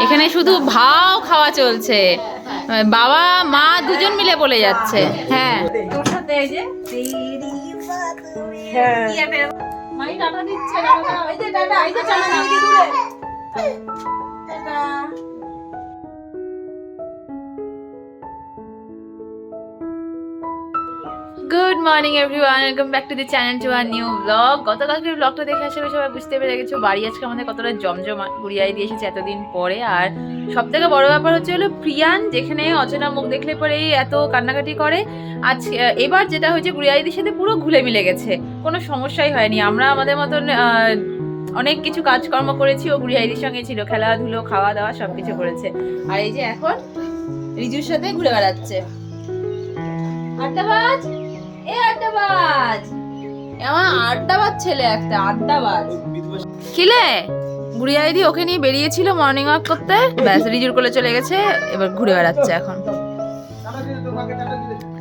এখানে শুধু ভাও খাওয়া চলছে। বাবা মা দুজন মিলে বলে যাচ্ছে। হ্যাঁ। দিচ্ছে good morning everyone welcome back to the channel to our new blog গতকালকের ব্লগটা দেখে আসলে সবাই বুঝতে পেরে গেছো, বাড়ি আজকে আমাদের কতটা জমজমা গুড়িয়াই দিয়ে এসেছে এতদিন পরে। আর সব থেকে বড় ব্যাপার হচ্ছে হলো প্রিয়ান, যেখানে অচেনা মুখ দেখলে পরেই এত কান্নাকাটি করে, আজ এবার যেটা হয়েছে গুড়িয়াইদির সাথে পুরো ঘুলে মিলে গেছে, কোনো সমস্যাই হয়নি। আমরা আমাদের মতন অনেক কিছু কাজকর্ম করেছি, ও গুড়িয়াইদির সঙ্গে ছিল, খেলাধুলো খাওয়া দাওয়া সব কিছু করেছে। আর এই যে এখন, রিজুর সাথে ঘুরে বেড়াচ্ছে। এ আড্ডাবাজ আমার আড্ডাবাজ ছেলে একটা আড্ডাবাজ কিলে গুড়িয়া দিদি ওকে নিয়ে বেরিয়েছিল মর্নিং ওয়াক করতে ব্যাস রিজুর কোলে চলে গেছে এবার ঘুরে বেড়াচ্ছে এখন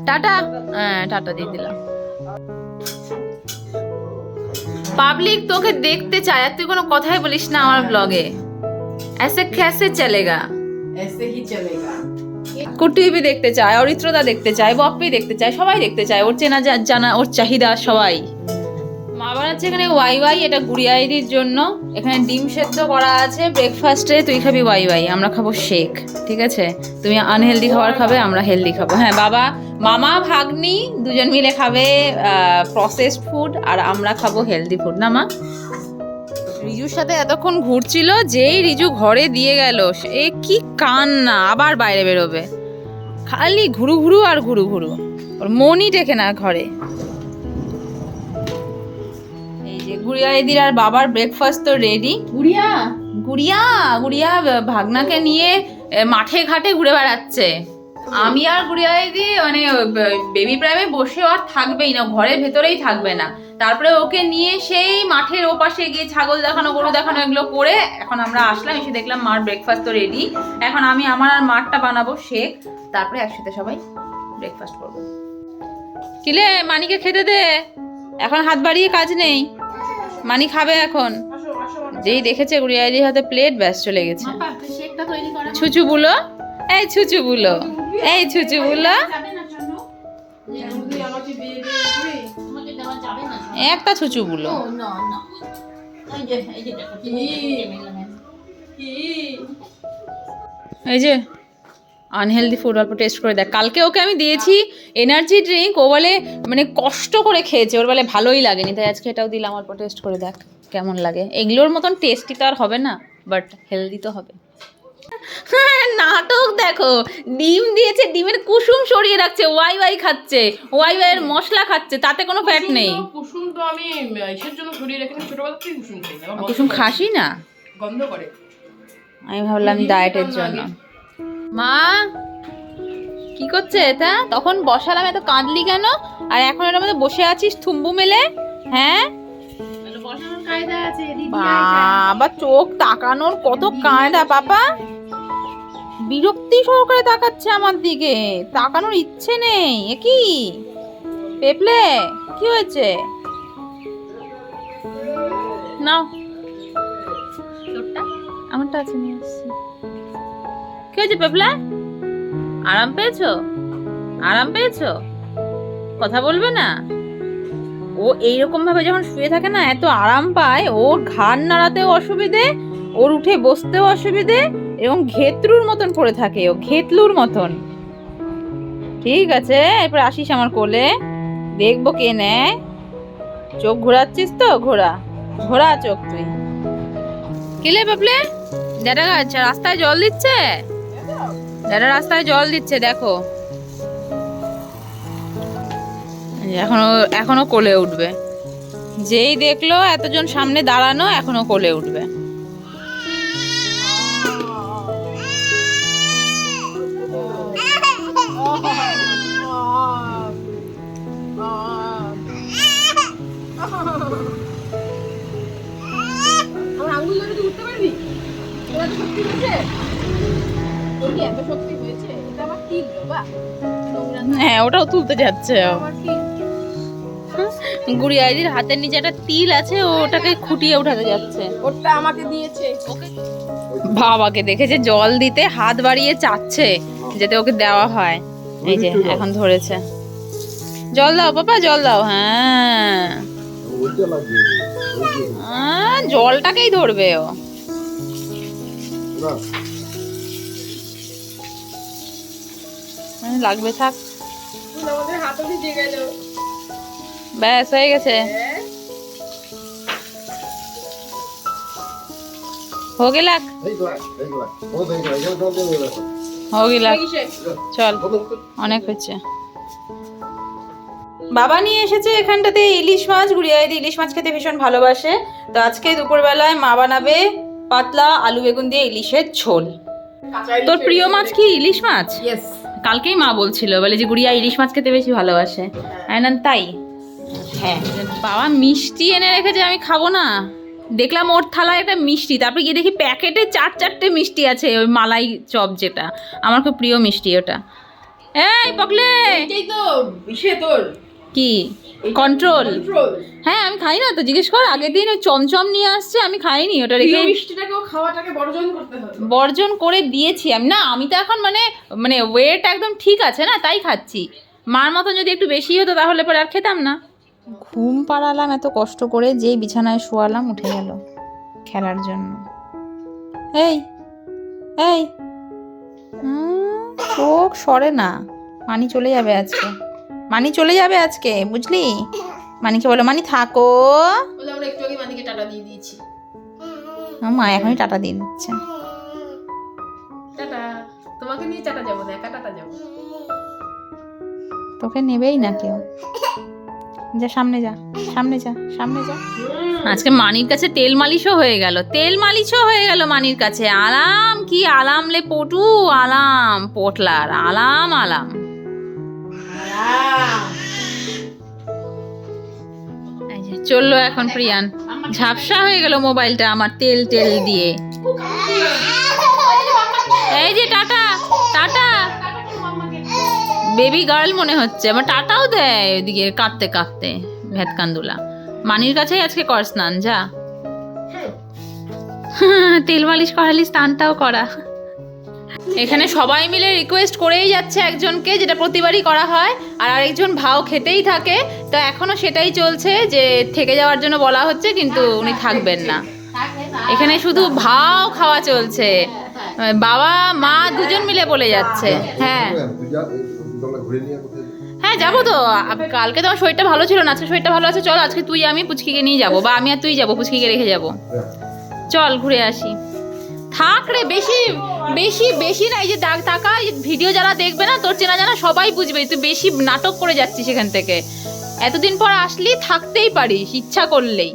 টাটা হ্যাঁ টাটা দিয়ে দিলাম পাবলিক তোকে দেখতে চায় আর তুই কোনো কথাই বলিস না আমার ব্লগে ऐसे कैसे चलेगा ऐसे ही चलेगा কুট্টু দেখতে চায়, অরিত্রদা দেখতে চায় বপ্পি দেখতে চায়, সবাই দেখতে চায়, ওর চেনা জানা, ওর চাহিদা সবাই। মা বানাচ্ছে এখানে ওয়াই ওয়াই, এটা গুড়িয়াইদির জন্য। এখানে ডিম সেদ্ধ করা আছে ব্রেকফাস্টে তুই খাবি ওয়াই ওয়াই, আমরা খাব শেক, ঠিক আছে? তুমি আনহেলদি খাবার খাবে, আমরা হেলদি খাব। হ্যাঁ বাবা, মামা, ভাগ্নি, দুজন মিলে খাবে প্রসেসড ফুড আর আমরা খাব হেলদি ফুড না, মা? রিজুর সাথে এতক্ষণ ঘুরছিল, যেই রিজু ঘরে দিয়ে গেল এ কি কান না আবার বাইরে বেরোবে। খালি ঘুরু ঘুরু আর ঘুরু ঘুরু। ওর মনই টেকে না ঘরে। এই যে গুড়িয়া এদির আর বাবার ব্রেকফাস্ট তো রেডি গুড়িয়া? গুড়িয়া গুড়িয়া ভাগনাকে নিয়ে মাঠে ঘাটে ঘুরে বেড়াচ্ছে। আমি আর গুড়িয়া দিদি মানে বেবি প্রাইমে বসে আর থাকবেই না ঘরের ভেতরেই থাকবে না। তারপরে ওকে নিয়ে সেই মাঠের ওপাশে গিয়ে ছাগল দেখানো গরু দেখানো এগুলো করে এখন আমরা আসলাম এসে দেখলাম মার ব্রেকফাস্ট তো রেডি এখন আমি আমার আর মারটা বানাবো শেক। তারপরে একসাথে সবাই ব্রেকফাস্ট করব। কিলে মানিকে খেতে দে। এখন হাত বাড়িয়ে কাজ নেই। মানি খাবে এখন। যেই দেখেছে গুড়িয়াইদির হাতে প্লেট ব্যাস চলে গেছে। ছুচু বুলো? এই ছুচু বুলো। এই না একটা না এই যে আনহেলদি ফুড অল্প টেস্ট করে দেখ। কালকে ওকে আমি দিয়েছি এনার্জি ড্রিঙ্ক ও বলে মানে কষ্ট করে খেয়েছে, ওর বলে ভালোই লাগেনি, তাই আজকে এটাও দিলাম, অল্প টেস্ট করে দেখ, কেমন লাগে। এগুলোর মতন টেস্টি তো আর হবে না বাট হেলদি তো হবে। নাটক দেখো। ডিম দিয়েছে ডিমের কুসুম সরিয়ে রাখছে ওয়াই ওয়াই খাচ্ছে ওয়াই ওয়াই এর মশলা খাচ্ছে তাতে কোনো ফ্যাট নেই। কুসুম তো- আমি ইসের জন্য সরিয়ে রেখেছি ছোটবেলা থেকে কুসুম খাই না কুসুম খাসি না? গন্ধ করে। আমি ভাবলাম ডায়েটের জন্য। মা কি করছে এটা? তখন বসালাম এত কাঁদলি কেন? আর এখন এর মধ্যে বসে আছিস থুম্বু মেলে হ্যাঁ? বাবা চোখ তাকানোর কত কায়দা পাপা বিরক্তি সহকারে তাকাচ্ছে আমার দিকে। তাকানোর ইচ্ছে নেই। এ কি? পেপলে, কি হয়েছে? নাও। আমারটা আছে, নিয়ে আসছি। কি হয়েছে পেপলা? আরাম পেয়েছ? আরাম পেয়েছ? কথা বলবে না। ও এইরকম ভাবে যখন শুয়ে থাকে না, এত আরাম পায়, ওর ঘাড় নাড়াতেও অসুবিধে, ওর উঠে বসতেও অসুবিধে এবং ঘেতরুর মতন পড়ে থাকে ও, ঘেতলুর মতন। ঠিক আছে, এরপর আসিস আমার কোলে। দেখব কে নেয়। চোখ ঘোরাচ্ছিস তো? ঘোরা। ঘোরা চোখ তুই। কিলে বাবলে? ড্যাডা গাছ রাস্তায় জল দিচ্ছে? ড্যাডা রাস্তায় জল দিচ্ছে, দেখো। এখনও এখনও কোলে উঠবে। যেই দেখল এতজন সামনে দাঁড়ানো, এখনও কোলে উঠবে। হ্যাঁ ওটাও তুলতে যাচ্ছে। গুড়ি আইডির হাতের নিচে একটা তিল আছে ও ওটাকে খুঁটিয়ে উঠাতে যাচ্ছে। ওটা আমাকে দিয়েছে। ওকে। বাবাকে দেখেছে জল দিতে হাত বাড়িয়ে চাচ্ছে যাতে ওকে দেওয়া হয়। এই যে এখন ধরেছে। জল দাও বাবা জল দাও হ্যাঁ। জলটাকেই ধরবে ও। মানে লাগবে থাক আমাদের হাতও ভিজে গেল ব্যাস হয়ে গেছে हो गेला এই গ্লাস এই গ্লাস ও দেখ এখানে জল দিয়ে দেবে हो गेला চল অনেক হচ্ছে বাবা নিয়ে এসেছে এখানটাতে ইলিশ মাছ গুড়িয়া দিদি ইলিশ মাছ খেতে ভীষণ ভালোবাসে তো আজকে দুপুরবেলায় মা বানাবে পাতলা আলু বেগুন দিয়ে ইলিশের ঝোল। তোর প্রিয় মাছ কি ইলিশ মাছ? কালকেই মা বলছিল বলে যে গুড়িয়া ইলিশ মাছ খেতে বেশি ভালোবাসে। হ্যাঁ। না তাই? হ্যাঁ। বাবা মিষ্টি এনে রেখেছে আমি খাব না। দেখলাম ওর থালায় একটা মিষ্টি তারপরে গিয়ে দেখি প্যাকেটে চার চারটে মিষ্টি আছে ওই মালাই চপ যেটা। আমার খুব প্রিয় মিষ্টি ওটা। এই পকলে! কি? কন্ট্রোল হ্যাঁ আমি খাই না তো জিজ্ঞেস কর। আগের দিন ওই চমচম নিয়ে আসছে আমি খাইনি ওটা রেখে মিষ্টিটাকেও খাওয়াটাকে বর্জন করতে হবে। বর্জন করে দিয়েছি আমি। না আমি তো এখন মানে মানে ওয়েট একদম ঠিক আছে না তাই খাচ্ছি। মার মতন যদি একটু বেশি হতো তাহলে পরে আর খেতাম না। ঘুম পাড়ালাম এত কষ্ট করে যেই বিছানায় শোয়ালাম উঠে গেল খেলার জন্য। এই এই। চোখ সরে না পানি চলে যাবে আজকে। মানি চলে যাবে আজকে বুঝলি? মানিকে বলো মানি থাকো। আমরা একটু আগে মানিকে টাটা দিয়ে দিয়েছি। মা এখনই টাটা দিয়ে দিচ্ছে। টাটা। তোমাকে নিয়ে টাটা যাব না একা টাটা যাব। তোকে নেবেই না কেউ। যা সামনে যা সামনে যা সামনে যা। আজকে মানির কাছে তেল মালিশও হয়ে গেল তেল মালিশও হয়ে গেল মানির কাছে। আলাম কি আলাম লে পটু আলাম পটলার আলাম আলাম। চলল এখন প্রিয়ান। ঝাপসা হয়ে গেল মোবাইলটা আমার তেল তেল দিয়ে। এই যে টাটা টাটা। বেবি গার্ল মনে হচ্ছে আমার টাটাও দেয় ওইদিকে কাঁদতে কাঁদতে ভেদ কান্দুলা মানির কাছেই আজকে কর স্নান যা। তেল মালিশ করালি স্নানটাও করা। এখানে সবাই মিলে রিকোয়েস্ট করেই যাচ্ছে একজনকে, যেটা প্রতিবারই করা হয়, আর আরেকজন ভাও খেতেই থাকে। তো এখনও সেটাই চলছে যে থেকে যাওয়ার জন্য বলা হচ্ছে, কিন্তু উনি থাকবেন না। এখানে শুধু ভাও খাওয়া চলছে। বাবা, মা দুজন মিলে বলে যাচ্ছে। হ্যাঁ? হ্যাঁ যাব তো। কালকে তো আমার শরীরটা ভালো ছিল না শরীরটা ভালো আছে, চল আজকে তুই আমি পুচকিকে নিয়ে যাব, বা আমি আর তুই যাব, পুচকিকে রেখে যাব। চল, ঘুরে আসি। থাক রে বেশি বেশি বেশি না এই যে দাগ টাকা ভিডিও যারা দেখবে না তোর চেনা জানা সবাই বুঝবে তুই বেশি নাটক করে যাচ্ছিস সেখান থেকে। এতদিন পর আসলি থাকতেই পারিস ইচ্ছা করলেই।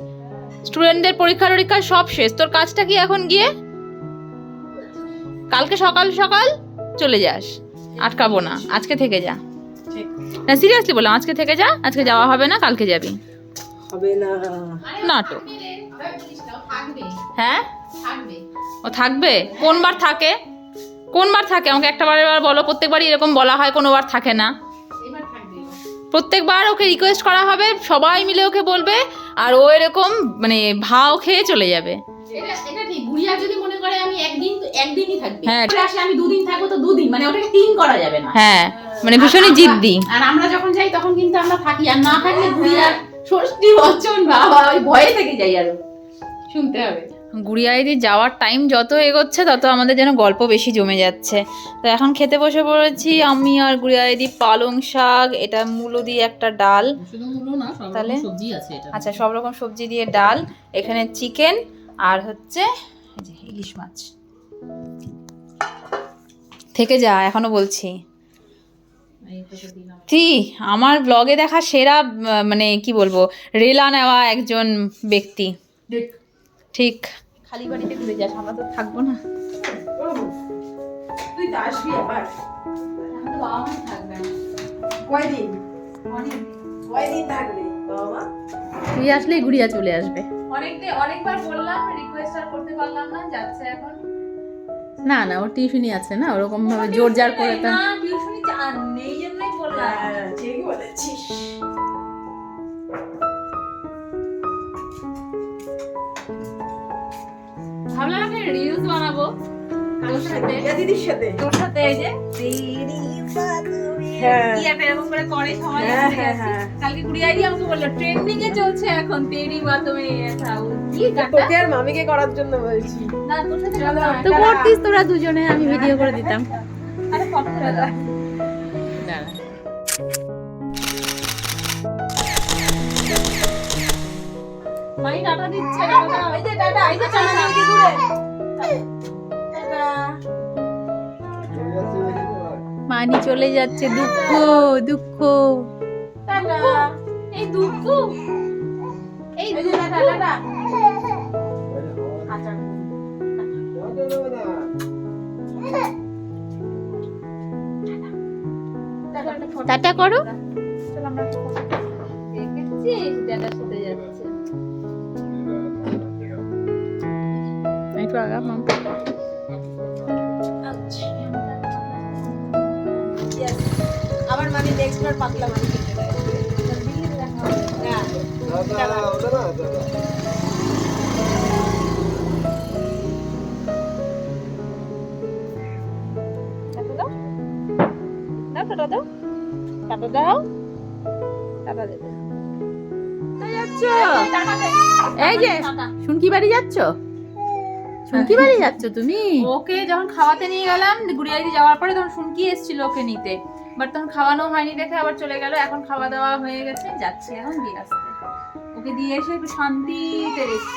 স্টুডেন্টদের পরীক্ষা টরীক্ষা সব শেষ তোর কাজটা কি এখন গিয়ে? কালকে সকাল সকাল চলে যাস আটকাবো না আজকে থেকে যা। না সিরিয়াসলি বললাম আজকে থেকে যা আজকে যাওয়া হবে না কালকে যাবি। হবে না। নাটক। হ্যাঁ? ও থাকবে? কোন বার থাকে? কোন বার থাকে? আমাকে একটা বারের বার বলো প্রত্যেকবারই এরকম বলা হয় কোনো বার থাকে না। প্রত্যেকবার ওকে রিকোয়েস্ট করা হবে সবাই মিলে ওকে বলবে আর ও এরকম মানে ভাও খেয়ে চলে যাবে। হ্যাঁ। মানে হ্যাঁ মানে ভীষণই জিদ্দি। আর আমরা যখন যাই তখন কিন্তু আমরা থাকি আর না থাকলে ষষ্ঠী বাবা ওই ভয়ে থেকে যাই আরও। শুনতে হবে। গুড়িয়াইদি যাওয়ার টাইম যত এগোচ্ছে তত আমাদের যেন গল্প বেশি জমে যাচ্ছে। তো এখন খেতে বসে পড়েছি আমি আর গুড়িয়াইদি পালং শাক এটা মূলো দিয়ে একটা ডাল। তাহলে? আচ্ছা সব রকম সবজি দিয়ে ডাল এখানে চিকেন আর হচ্ছে ইলিশ মাছ। থেকে যা এখনও বলছি। কি? আমার ব্লগে দেখা সেরা মানে কি বলব রেলা নেওয়া একজন ব্যক্তি। ঠিক ঠিক। খালি বাড়িতে ঘুরে যাস আমরা তো থাকব না। তুই তো আসবি আবার। বাবা মা থাকবে কয়দিন? কয়দিন থাকবে? বাবা তুই আসলেই ঘুরিয়া চলে আসবে। অনেক অনেকবার বললাম রিকোয়েস্ট আর করতে পারলাম না যাচ্ছে এখন। না না ওর টিউশনই আছে না ওরকম ভাবে জোর জার করে তো না টিউশনি নেই জন্যই বললাম। হ্যাঁ ঠিক বলেছিস। ভাবলাম একটা রিলস বানাবো। তোর সাথে। দিদির সাথে। তোর সাথে এই যে। হ্যাঁ। হ্যাঁ, হ্যাঁ। হ্যাঁ। মামিকে করার জন্য বলছি। না তোর তো করতিস দুজনে? আমি ভিডিও করে দিতাম। আরে মাই টাটা দিচ্ছে টাটা এই যে টাটা এই যে টাটা দূরে মানি চলে যাচ্ছে দুঃখ দুঃখ। টাটা। এই দুঃখ। এই দুঃখ টাটা আচ্ছা। টাটা করো। বার পাতলা মামি কিনতে দেয় হ্যাঁ দাদা ওটা না দাদা টাটা দাও দাও টাটা দাও টাটা দাও টাটা দে যাচ্ছ টাটা দে এই যে শুনকি বাড়ি যাচ্ছ? শুনকি বাড়ি যাচ্ছ তুমি? ওকে যখন খাওয়াতে নিয়ে গেলাম গুড়িয়াদি যাওয়ার পরে তখন শুনকি এসেছিল ওকে নিতে। বাট তখন খাওয়ানো হয়নি দেখে আবার চলে গেল, এখন খাওয়া দাওয়া হয়ে গেছে, যাচ্ছি এখন দিয়ে আসতে। ওকে দিয়ে এসে একটু শান্তিতে রেখে